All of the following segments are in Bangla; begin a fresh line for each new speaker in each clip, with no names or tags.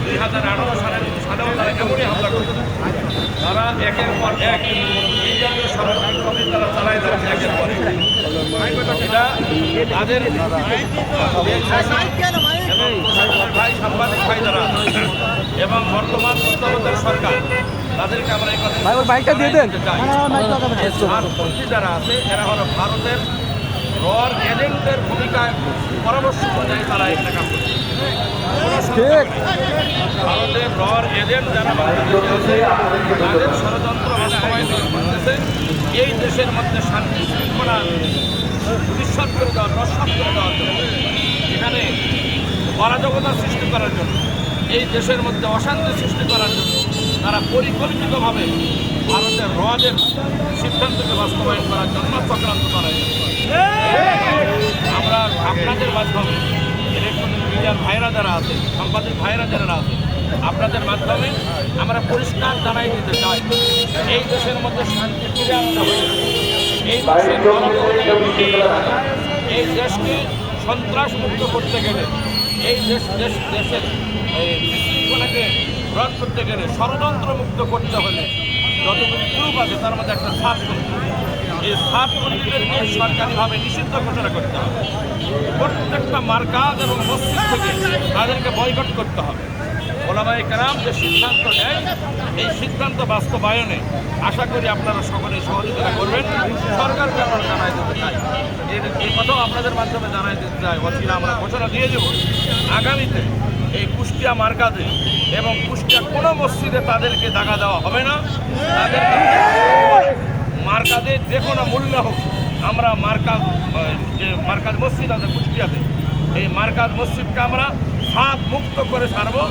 দুই হাজার আঠারো তারা একের পর এক তাদের এবং বর্তমান তত্ত্বাবধায়ক সরকার তাদেরকে আমরা এই কথা। যারা আছে এরা হলো ভারতের রর এজেন্টের ভূমিকায় পরামর্শ অনুযায়ী তারা এখানে কাজ করছে। ভারতের রর এজেন্ট যারা বাংলাদেশে আছে তাদের ষড়যন্ত্র বাস্তবায়ন করতেছে এই দেশের মধ্যে শান্তি শৃঙ্খলা ভবিষ্যৎ করে দেওয়ার নস্বাত করে দেওয়ার জন্য এখানে অরাজকতা সৃষ্টি করার জন্য এই দেশের মধ্যে অশান্তি সৃষ্টি করার জন্য তারা পরিকল্পিতভাবে ভারতের রদের সিদ্ধান্তকে বাস্তবায়ন করার জন্য চক্রান্ত করা আমরা আপনাদের মাধ্যমে ইলেকট্রনিক মিডিয়ার ভাইরা যারা আছে, সাংবাদিক ভাইরা যারা আছে, আপনাদের মাধ্যমে আমরা পরিষ্কার জানাই দিতে চাই, এই দেশের মধ্যে শান্তি ফিরে আনতে হবে এই দেশের। এই দেশকে সন্ত্রাস মুক্ত করতে গেলে, এই দেশ দেশ দেশের রদ করতে গেলে ষড়যন্ত্র মুক্ত করতে হলে যতগুলি গ্রুপ আছে, তার মধ্যে একটা সাত। এই সাত কর্মীদেরকে সরকারিভাবে নিষিদ্ধ ঘোষণা করতে হবে। প্রত্যেকটা মার্কাজ এবং মসজিদ থেকে তাদেরকে বয়কট করতে হবে। ওলামাই কারাম যে সিদ্ধান্ত নেয়, এই সিদ্ধান্ত বাস্তবায়নে আশা করি আপনারা সকলে সহযোগিতা করবেন। সরকারকে আমরা জানাই দিতে চাই এই কথাও আপনাদের মাধ্যমে জানাই দিতে চাই। অচিরা আমরা ঘোষণা দিয়ে দেব। আগামীতে এই কুষ্টিয়া মার্কাজে এবং কুষ্টিয়া কোনো মসজিদে তাদেরকে দাগা দেওয়া হবে না। তাদেরকে মার্কাজে যে কোনো মূল্য হোক আমরা মার্কাজ যে মার্কাজ মসজিদ আছে কুষ্টিয়াতে এই মার্কাজ মসজিদকে আমরা হাত মুক্ত করে ছাড়বো।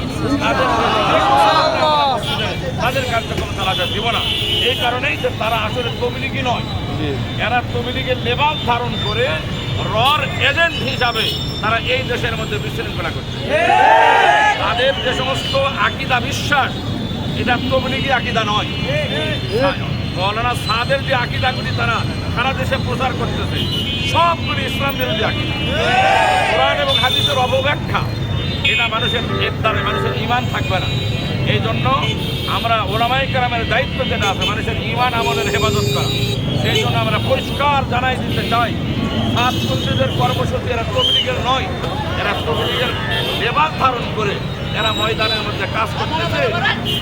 মসজিদে তাদের কার্যক্রম তারা চালাতে দিব না। এই কারণেই যে তারা আসলে তবলিগি নয়। এরা তবলিগের লেবাস ধারণ করে রর এজেন্ট হিসাবে তারা এই দেশের মধ্যে বিশৃঙ্খলা করছে। তাদের যে সমস্ত আকিদা বিশ্বাস, এটা তবলিগি আকিদা নয়। মৌলানা সাদের যে আকিদাগুলি তারা সারা দেশে প্রচার করতেছে, সবগুলি ইসলাম বিরোধী আকিদা। কোরআন এবং হাদিসের অবব্যাখ্যা এটা মানুষের দ্বারা মানুষের ইমান থাকবে না। এই জন্য আমরা ওলামাই কালামের দায়িত্ব যেটা আছে, মানুষের ইমান আমলের হেফাজত করা। সেই জন্য আমরা পরিষ্কার জানাই দিতে চাই সাত কর্মীদের কর্মসূচি এরা তবলিগের নয়, এরা তবলিগের বেবাদ ধারণ করে। এরা ময়দানের মধ্যে কাজ করতেছে।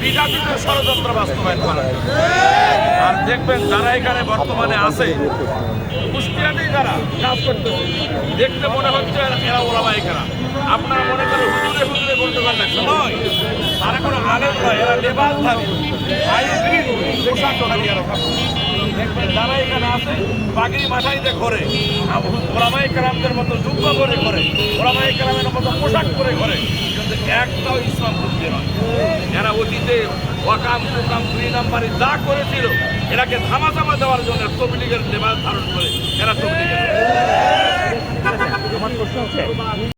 বিজাতিদের ষড়যন্ত্র বাস্তবায়ন করা। আর দেখবেন যারা এখানে বর্তমানে আছে, কুষ্টিয়াতেই যারা কাজ করতেছে, দেখতে মনে হচ্ছে এরা ওলামা এখানে আপনারা মনে করেন হুজুরে হুজুরে গন্ডগোল লাগছে নয়, তারা কোনো আলেম নয়, এরা লেবাসধারী হাইব্রিড পোশাকধারী এরা সব। দেখবেন যারা এখানে আছে, পাগড়ি দিয়ে ঘরে ওলামাই কালামদের মতো যুদ্ধ করে ঘরে, ওলামাই কালামের মতো পোশাক করে ঘরে। একটাও ইসলাম বুঝতে নয়। এরা অতীতে ওয়াকাম, কুকাম দুই নাম্বারে যা করেছিল, এরাকে থামা দেওয়ার জন্য তবলিগের লেবাস ধারণ করে, এরা তবলিগের